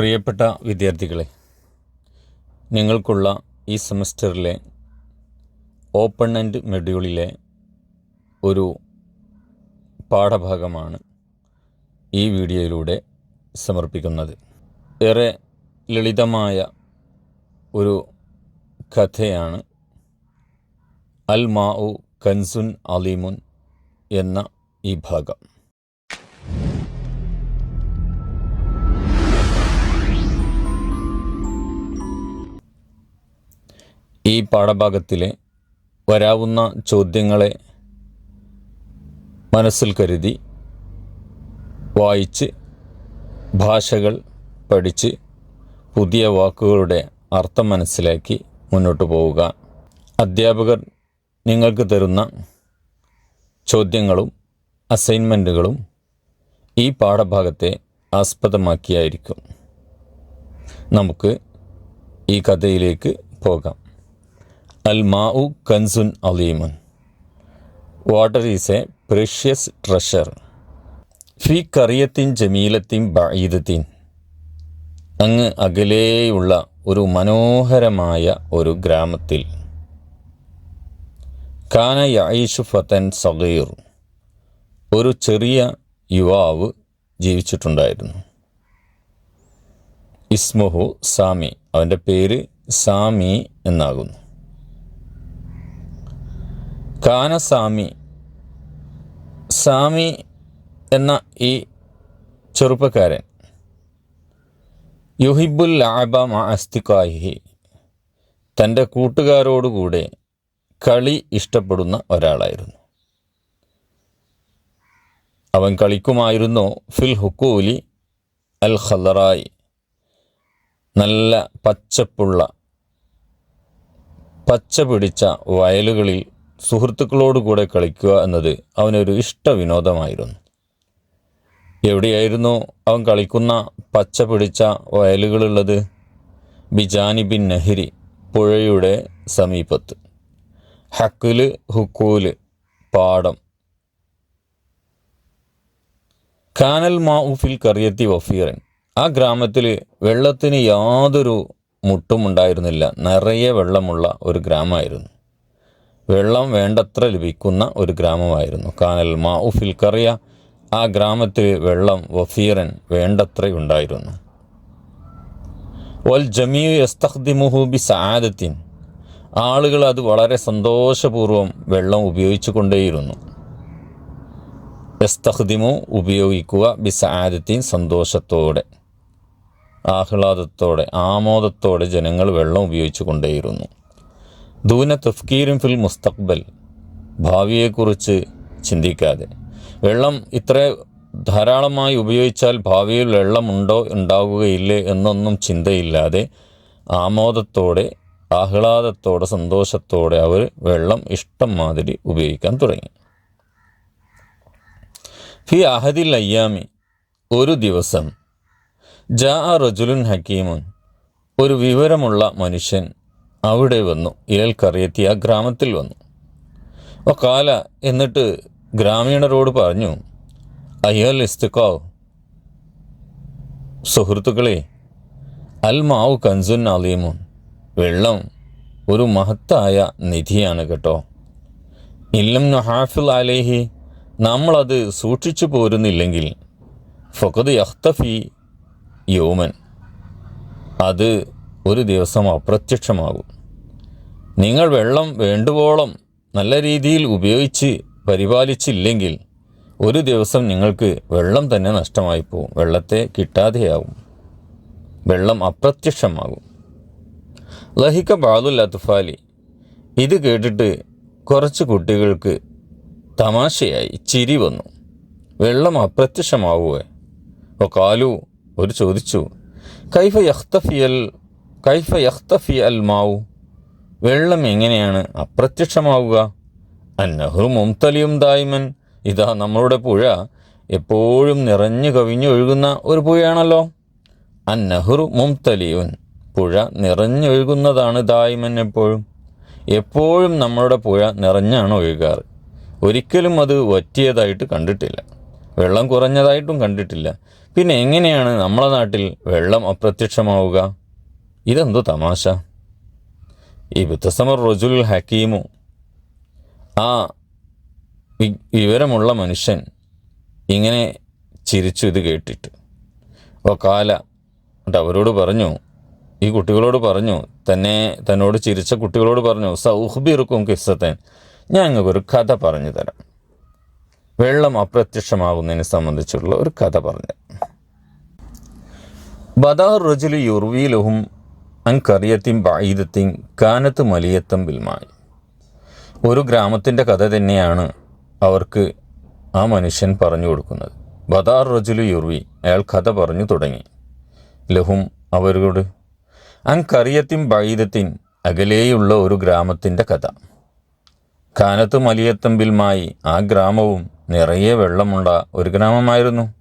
പ്രിയപ്പെട്ട വിദ്യാർത്ഥികളെ നിങ്ങൾക്കുള്ള ഈ സെമസ്റ്ററിലെ ഓപ്പൺ എൻഡ് മെഡ്യൂളിലെ ഒരു പാഠഭാഗമാണ് ഈ വീഡിയോയിലൂടെ സമർപ്പിക്കുന്നത്. ഏറെ ലളിതമായ ഒരു കഥയാണ് അൽ മാഉ കൻസുൻ അലീമുൻ എന്ന ഈ ഭാഗം. ഈ പാഠഭാഗത്തിലെ വരാവുന്ന ചോദ്യങ്ങളെ മനസ്സിൽ കരുതി വായിച്ച് ഭാഷകൾ പഠിച്ച് പുതിയ വാക്കുകളുടെ അർത്ഥം മനസ്സിലാക്കി മുന്നോട്ട് പോവുക. അധ്യാപകർ നിങ്ങൾക്ക് തരുന്ന ചോദ്യങ്ങളും അസൈൻമെന്റുകളും ഈ പാഠഭാഗത്തെ ആസ്പദമാക്കിയായിരിക്കും. നമുക്ക് ഈ കഥയിലേക്ക് പോകാം. അൽ മാഉ കൻസുൻ അലീമുൻ. Water is a precious treasure ഫി കറിയത്തിൻ ജമീലത്തിൻ ബീദത്തിൻ അങ്ങ് അകലെയുള്ള ഒരു മനോഹരമായ ഒരു ഗ്രാമത്തിൽ. കാന യായിഷു ഫത്തൻ സഗീർ. ഒരു ചെറിയ യുവാവ് ജീവിച്ചിട്ടുണ്ടായിരുന്നു. ഇസ്മുഹു സാമി. അവന്റെ പേര് സാമി എന്നാകുന്നു. കാന സാമി സാമി എന്ന ഈ ചെറുപ്പക്കാരൻ. യുഹിബുൽ ലാബ അസ്തിക്കാഹി തന്റെ കൂട്ടുകാരോടുകൂടെ കളി ഇഷ്ടപ്പെടുന്ന ഒരാളായിരുന്നു. അവൻ കളിക്കുമായിരുന്നു ഫിൽ ഹുക്കൂലി അൽ ഖലറായി നല്ല പച്ചപ്പുള്ള പച്ച പിടിച്ച വയലുകളിൽ സുഹൃത്തുക്കളോടുകൂടെ കളിക്കുക എന്നത് അവനൊരു ഇഷ്ട വിനോദമായിരുന്നു എവിടെയായിരുന്നു അവൻ കളിക്കുന്ന പച്ച പിടിച്ച വയലുകളുള്ളത്? ബിജാനി ബിൻ നെഹ്രി പുഴയുടെ സമീപത്ത്. ഹക്കുൽ ഹുക്കൂൽ പാടം. കാനൽ മാഉഫിൽ കറിയത്തി വഫീറൻ. ആ ഗ്രാമത്തിൽ വെള്ളത്തിന് യാതൊരു മുട്ടുമുണ്ടായിരുന്നില്ല. നിറയെ വെള്ളമുള്ള ഒരു ഗ്രാമമായിരുന്നു. വെള്ളം വേണ്ടത്ര ലഭിക്കുന്ന ഒരു ഗ്രാമമായിരുന്നു. കാനൽ മാഉഫിൽ കറിയ ആ ഗ്രാമത്തിൽ വെള്ളം വഫീറൻ വേണ്ടത്ര ഉണ്ടായിരുന്നു. വൽ ജമീയു യസ്തഖ്ദിമുഹു ബി സആദത്തിൻ ആളുകൾ അത് വളരെ സന്തോഷപൂർവം വെള്ളം ഉപയോഗിച്ചു കൊണ്ടേയിരുന്നു യസ്തഖ്ദിമു ഉപയോഗിക്കുക ബി സആദത്തിൻ സന്തോഷത്തോടെ ആഹ്ലാദത്തോടെ ആമോദത്തോടെ ജനങ്ങൾ വെള്ളം ഉപയോഗിച്ചു കൊണ്ടേയിരുന്നു ദൂന തഫ്കീരും ഫിൽ മുസ്തഖ്ബൽ. ഭാവിയെക്കുറിച്ച് ചിന്തിക്കാതെ. വെള്ളം ഇത്ര ധാരാളമായി ഉപയോഗിച്ചാൽ ഭാവിയിൽ വെള്ളമുണ്ടോ ഉണ്ടാവുകയില്ലേ എന്നൊന്നും ചിന്തയില്ലാതെ ആമോദത്തോടെ ആഹ്ലാദത്തോടെ സന്തോഷത്തോടെ അവർ വെള്ളം ഇഷ്ടം മാതിരി ഉപയോഗിക്കാൻ തുടങ്ങി. ഫി അഹദിൽ അയ്യാമി ഒരു ദിവസം. ജാ റജുലുൻ ഹക്കീമുൻ ഒരു വിവരമുള്ള മനുഷ്യൻ അവിടെ വന്നു. ഇലൽ കറിയെത്തി ആ ഗ്രാമത്തിൽ വന്നു. ഓ കാല എന്നിട്ട് ഗ്രാമീണരോട് പറഞ്ഞു അയ്യൽ ഇസ്തുക്കാവ് സുഹൃത്തുക്കളെ അൽ മാവ് കൻസുൻ അലീമുൻ. വെള്ളം ഒരു മഹത്തായ നിധിയാണ് കേട്ടോ. ഇല്ലം നഹാഫിൽ അലേഹി നമ്മളത് സൂക്ഷിച്ചു പോരുന്നില്ലെങ്കിൽ ഫഖദ് യഖ്തഫി യോമൻ. അത് ഒരു ദിവസം അപ്രത്യക്ഷമാകും. നിങ്ങൾ വെള്ളം വേണ്ടുവോളം നല്ല രീതിയിൽ ഉപയോഗിച്ച് പരിപാലിച്ചില്ലെങ്കിൽ ഒരു ദിവസം നിങ്ങൾക്ക് വെള്ളം തന്നെ നഷ്ടമായി പോകും വെള്ളത്തെ കിട്ടാതെയാവും. വെള്ളം അപ്രത്യക്ഷമാകും. ലഹിക്ക ബാദുൽ അതുഫാലി ഇത് കേട്ടിട്ട് കുറച്ച് കുട്ടികൾക്ക് തമാശയായി ചിരി വന്നു. വെള്ളം അപ്രത്യക്ഷമാവുക ഓ കാലു ഒരു ചോദിച്ചു കൈഫ യഖ്തഫിയൽ കൈഫ യഖ്തഫി അൽ മാവു? വെള്ളം എങ്ങനെയാണ് അപ്രത്യക്ഷമാവുക? അന്നഹു മുംതലിയും ദായ്മൻ. ഇതാ നമ്മളുടെ പുഴ. എപ്പോഴും നിറഞ്ഞു കവിഞ്ഞൊഴുകുന്ന ഒരു പുഴയാണല്ലോ. അന്നഹുർ മുംതലിയുൻ. പുഴ നിറഞ്ഞൊഴുകുന്നതാണ് ദായ്മൻ എപ്പോഴും. എപ്പോഴും നമ്മളുടെ പുഴ നിറഞ്ഞാണ് ഒഴുകാറ്. ഒരിക്കലും അത് വറ്റിയതായിട്ട് കണ്ടിട്ടില്ല. വെള്ളം കുറഞ്ഞതായിട്ടും കണ്ടിട്ടില്ല. പിന്നെ എങ്ങനെയാണ് നമ്മളെ നാട്ടിൽ വെള്ളം അപ്രത്യക്ഷമാവുക? ഇതെന്തോ തമാശ. ഈ ബുദ്ധസമർ റജുൽ ഹക്കീമു. ആ വിവരമുള്ള മനുഷ്യൻ ഇങ്ങനെ ചിരിച്ചു ഇത് കേട്ടിട്ട്. ഓ കാല എന്നിട്ട് അവരോട് പറഞ്ഞു ഈ കുട്ടികളോട് പറഞ്ഞു തന്നെ തന്നോട് ചിരിച്ച കുട്ടികളോട് പറഞ്ഞു സൗഹ്ബിറുക്കും കിസ്സത്തേൻ ഞാൻ നിങ്ങൾക്കൊരു കഥ പറഞ്ഞു തരാം. വെള്ളം അപ്രത്യക്ഷമാകുന്നതിനെ സംബന്ധിച്ചുള്ള ഒരു കഥ പറഞ്ഞു ബദാർ റജുലി യുർവീലഹും അൻ കറിയത്തിൻ കാനത്ത് മലിയത്തം ബിൽമായി ഒരു ഗ്രാമത്തിന്റെ കഥ തന്നെയാണ് അവർക്ക് ആ മനുഷ്യൻ പറഞ്ഞു കൊടുക്കുന്നത്. ബദാർ റജുലു യുർവി അയാൾ കഥ പറഞ്ഞു തുടങ്ങി. ലഹും അവരോട് അൻ കറിയത്തിൻ അകലെയുള്ള ഒരു ഗ്രാമത്തിന്റെ കഥ. കാനത്ത് മലിയത്തമ്പിൽമായി ആ ഗ്രാമവും നിറയെ വെള്ളമുണ്ട ഒരു ഗ്രാമമായിരുന്നു.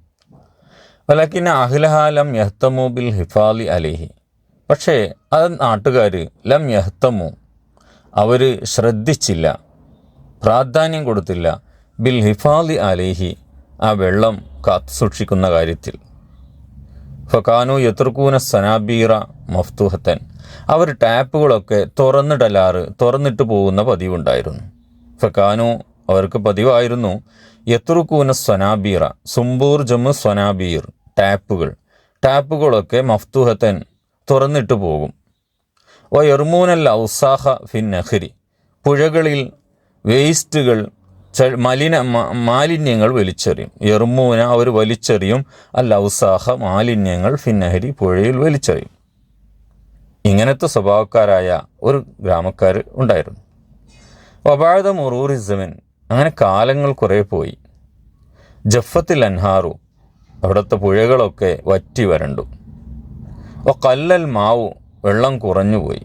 വലക്കിന് അഹ്ലഹാലം യഹ്തമു ബിൽ ഹിഫാലി അലേഹി. പക്ഷേ അത് നാട്ടുകാർ ലം യഹ്തമു. അവർ ശ്രദ്ധിച്ചില്ല. പ്രാധാന്യം കൊടുത്തില്ല. ബിൽ ഹിഫാലി അലേഹി ആ വെള്ളം കാത്തു സൂക്ഷിക്കുന്ന കാര്യത്തിൽ. ഫക്കാനു യത്രുക്കൂന സനാബീറ മഫ്തുഹത്തൻ. അവർ ടാപ്പുകളൊക്കെ തുറന്നിടലാറ് തുറന്നിട്ട് പോകുന്ന പതിവുണ്ടായിരുന്നു. ഫക്കാനു അവർക്ക് പതിവായിരുന്നു. യത്രുക്കൂന സ്വനാബീറ സുംബൂർ ജമ്മു സ്വനാബീർ ടാപ്പുകൾ. ടാപ്പുകളൊക്കെ മഫ്തൂഹത്തൻ തുറന്നിട്ട് പോകും. വ യർമൂനൽ ഔസാഹ ഫിൻ നഹരി പുഴകളിൽ വേസ്റ്റുകൾ മലിന മാലിന്യങ്ങൾ വലിച്ചെറിയും. എർമൂന അവർ വലിച്ചെറിയും അൽ ഔസാഹ മാലിന്യങ്ങൾ ഫിന്നഹരി പുഴയിൽ വലിച്ചെറിയും. ഇങ്ങനത്തെ സ്വഭാവക്കാരായ ഒരു ഗ്രാമക്കാർ ഉണ്ടായിരുന്നു. വബാഴത മുറൂറിസമിൻ അങ്ങനെ കാലങ്ങൾ കുറേ പോയി. ജഫത്തിൽ അൻഹാറു അവിടുത്തെ പുഴകളൊക്കെ വറ്റി വരണ്ടു. വ കല്ലൽ മാവു വെള്ളം കുറഞ്ഞുപോയി.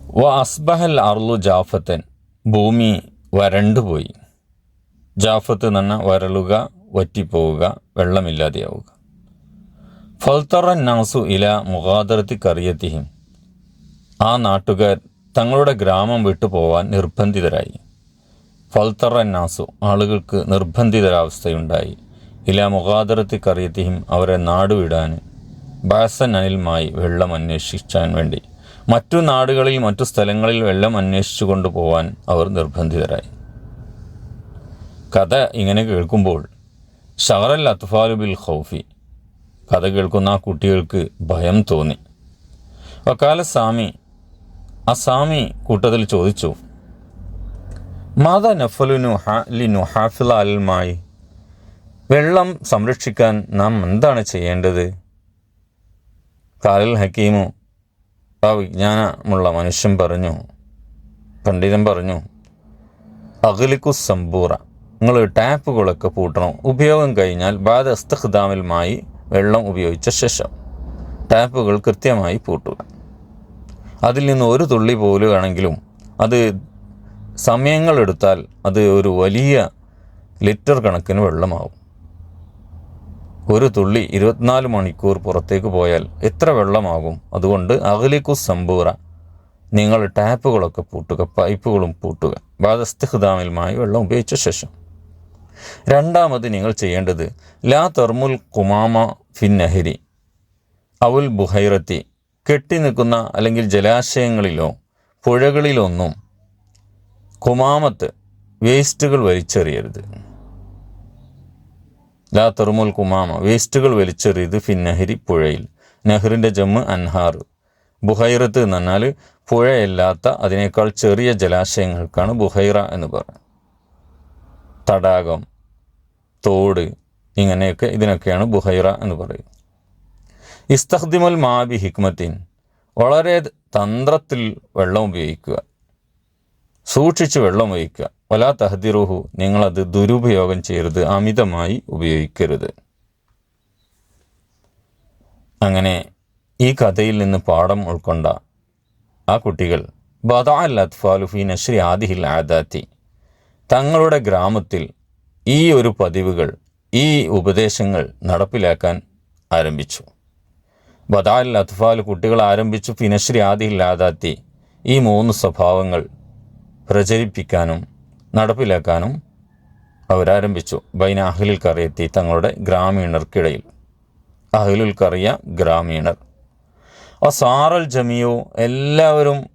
വ അസ്ബഹൽ അർലു ജാഫത്തൻ ഭൂമി വരണ്ടുപോയി. ജാഫത്ത് പറഞ്ഞാൽ വരളുക വറ്റിപ്പോവുക വെള്ളമില്ലാതെയാവുക. ഫൽത്തറൻ നാസു ഇല മുഖാദർത്തി കറിയത്തിഹിം. ആ നാട്ടുകാർ തങ്ങളുടെ ഗ്രാമം വിട്ടു പോവാൻ നിർബന്ധിതരായി. ഫൽത്തറൻ നാസു ആളുകൾക്ക് നിർബന്ധിതരാവസ്ഥയുണ്ടായി. ഇല മുഖാദറത്തി കറിയത്തിഹിം അവരെ നാടുവിടാൻ ബാസൻ അനിൽമായി വെള്ളം അന്വേഷിക്കാൻ വേണ്ടി. മറ്റു നാടുകളിൽ മറ്റു സ്ഥലങ്ങളിൽ വെള്ളം അന്വേഷിച്ചു കൊണ്ടുപോകാൻ അവർ നിർബന്ധിതരായി. കഥ ഇങ്ങനെ കേൾക്കുമ്പോൾ ഷഹറൽ അത്ഫാലു ബിൽ ഖൗഫി കഥ കേൾക്കുന്ന ആ കുട്ടികൾക്ക് ഭയം തോന്നി. വക്കാല സാമി ആ സാമി കൂട്ടത്തിൽ ചോദിച്ചു മാതാ നഫലുനു നുഹ ലി അൽമായി വെള്ളം സംരക്ഷിക്കാൻ നാം എന്താണ് ചെയ്യേണ്ടത്? കാലൽ ഹക്കീമു ആ വിജ്ഞാനമുള്ള മനുഷ്യൻ പറഞ്ഞു പണ്ഡിതൻ പറഞ്ഞു അഖിലിക്കു സമ്പൂറ നിങ്ങൾ ടാപ്പുകളൊക്കെ പൂട്ടണം. ഉപയോഗം കഴിഞ്ഞാൽ ബാധ അസ്തഖ്ദാമിലുമായി വെള്ളം ഉപയോഗിച്ച ശേഷം ടാപ്പുകൾ കൃത്യമായി പൂട്ടുക. അതിൽ നിന്ന് ഒരു തുള്ളി പോലുകയാണെങ്കിലും അത് സമയങ്ങളെടുത്താൽ അത് ഒരു വലിയ ലിറ്റർ കണക്കിന് വെള്ളമാവും. ഒരു തുള്ളി ഇരുപത്തിനാല് മണിക്കൂർ പുറത്തേക്ക് പോയാൽ എത്ര വെള്ളമാകും? അതുകൊണ്ട് അകലിക്കു സമ്പൂറ നിങ്ങൾ ടാപ്പുകളൊക്കെ പൂട്ടുക പൈപ്പുകളും പൂട്ടുക. ബാധസ്ഥിതാമിൽമായി വെള്ളം ഉപയോഗിച്ച ശേഷം. രണ്ടാമത് നിങ്ങൾ ചെയ്യേണ്ടത് ലാ തെർമുൽ കുമാമ ഫിൻ നഹരി. അവുൽ ബുഹൈറത്തി. കെട്ടി നിൽക്കുന്ന അല്ലെങ്കിൽ ജലാശയങ്ങളിലോ പുഴകളിലൊന്നും കുമാമത്ത് വേസ്റ്റുകൾ വലിച്ചെറിയരുത്. ലാ തെർമുൽ കുമാമ വേസ്റ്റുകൾ വലിച്ചെറിയത് ഫിന്നഹരി പുഴയിൽ. നെഹ്റിന്റെ ജമ്മ് അൻഹാർ. ബുഹൈറത്ത് എന്ന് പറഞ്ഞാൽ പുഴയല്ലാത്ത അതിനേക്കാൾ ചെറിയ ജലാശയങ്ങൾക്കാണ് ബുഹൈറ എന്ന് പറയുന്നത്. തടാകം തോട് ഇങ്ങനെയൊക്കെ ഇതിനൊക്കെയാണ് ബുഹൈറ എന്ന് പറയുന്നത്. ഇസ്തഖ്ദിമുൽ മാബി ഹിക്മത്തിൻ വളരെ തന്ത്രത്തിൽ വെള്ളം ഉപയോഗിക്കുക സൂക്ഷിച്ച് വെള്ളം ഉപയോഗിക്കുക വലാ തഹദിറുഹു നിങ്ങളത് ദുരുപയോഗം ചെയ്യരുത് അമിതമായി ഉപയോഗിക്കരുത്. അങ്ങനെ ഈ കഥയിൽ നിന്ന് പാഠം ഉൾക്കൊണ്ട ആ കുട്ടികൾ ബദാ അൽ അത്ഫാലു ഫി നഷ്രി ആദിഹിൽ ആദാത്തി തങ്ങളുടെ ഗ്രാമത്തിൽ ഈ ഒരു പതിവുകൾ ഈ ഉപദേശങ്ങൾ നടപ്പിലാക്കാൻ ആരംഭിച്ചു. ബദാ അൽ അത്ഫാൽ കുട്ടികൾ ആരംഭിച്ചു ഫിനശ്രി ആദിഹിൽ ആദാത്തി ഈ മൂന്ന് സ്വഭാവങ്ങൾ പ്രചരിപ്പിക്കാനും നടപ്പിലാക്കാനും അവരാരംഭിച്ചു. ബൈന അഹ്ലിൽ കറിയെത്തി തങ്ങളുടെ ഗ്രാമീണർക്കിടയിൽ. അഹ്ലുൽ കറിയ ഗ്രാമീണർ. സാറൽ ജമിയോ എല്ലാവരും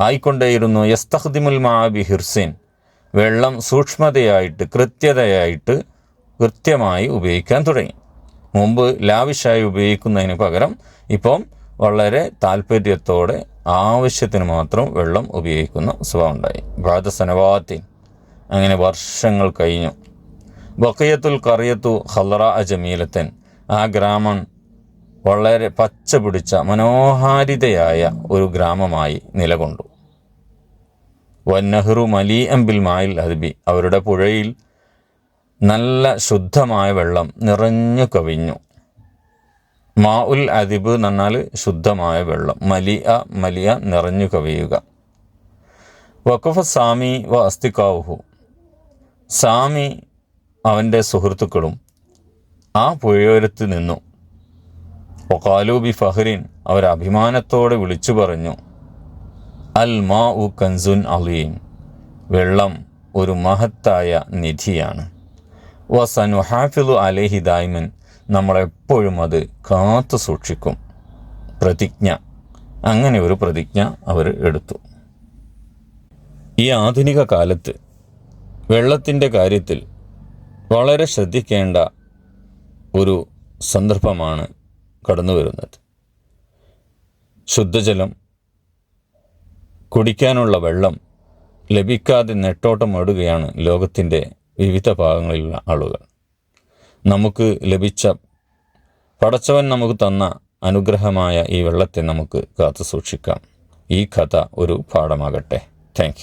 ആയിക്കൊണ്ടേയിരുന്നു. യസ്തഖ്ദിമുൽ മാബി ഹിർസിൻ. വെള്ളം സൂക്ഷ്മതയായിട്ട് കൃത്യതയായിട്ട് കൃത്യമായി ഉപയോഗിക്കാൻ തുടങ്ങി. മുമ്പ് ലാവിഷായി ഉപയോഗിക്കുന്നതിന് പകരം ഇപ്പം വളരെ താല്പര്യത്തോടെ ആവശ്യത്തിന് മാത്രം വെള്ളം ഉപയോഗിക്കുന്ന സ്വഭാവം ഉണ്ടായി ബാധസനവാത്തിൻ അങ്ങനെ വർഷങ്ങൾ കഴിഞ്ഞു. ബക്കയത്തുൽ കറിയത്തു ഹലറ അജമീലത്തൻ ആ ഗ്രാമം വളരെ പച്ച പിടിച്ച മനോഹാരിതയായ ഒരു ഗ്രാമമായി നിലകൊണ്ടു. വന്നഹ്റു മലി അംബിൽ മായിൽ അദ്ബി അവരുടെ പുഴയിൽ നല്ല ശുദ്ധമായ വെള്ളം നിറഞ്ഞു കവിഞ്ഞു. മാ ഉൽ അതിബ് എന്ന് പറഞ്ഞാൽ ശുദ്ധമായ വെള്ളം. മലിയ മലിയ നിറഞ്ഞു കവിയുക. വഖഫ സാമി വ അസ്തിക്കാവുഹു സാമി അവന്റെ സുഹൃത്തുക്കളും ആ പുഴയോരത്ത് നിന്നു. ഒക്കാലൂബി ഫഹ്റിൻ അവർ അഭിമാനത്തോടെ വിളിച്ചു പറഞ്ഞു അൽ മാ ഉ കൻസുൻ അലീം. വെള്ളം ഒരു മഹത്തായ നിധിയാണ്. വ ഹാഫിദു അലേഹി ദായ്മൻ നമ്മളെപ്പോഴും അത് കാത്തു സൂക്ഷിക്കും. പ്രതിജ്ഞ. അങ്ങനെ ഒരു പ്രതിജ്ഞ അവർ എടുത്തു. ഈ ആധുനിക കാലത്ത് വെള്ളത്തിന്റെ കാര്യത്തിൽ വളരെ ശ്രദ്ധിക്കേണ്ട ഒരു സന്ദർഭമാണ് കടന്നു വരുന്നത്. ശുദ്ധജലം കുടിക്കാനുള്ള വെള്ളം ലഭിക്കാതെ നെട്ടോട്ടം ഓടുകയാണ് ലോകത്തിന്റെ വിവിധ ഭാഗങ്ങളിലുള്ള ആളുകൾ. നമുക്ക് ലഭിച്ച പടച്ചവൻ നമുക്ക് തന്ന അനുഗ്രഹമായ ഈ വെള്ളത്തെ നമുക്ക് കാത്തു സൂക്ഷിക്കാം ഈ കഥ ഒരു പാഠമാകട്ടെ. താങ്ക്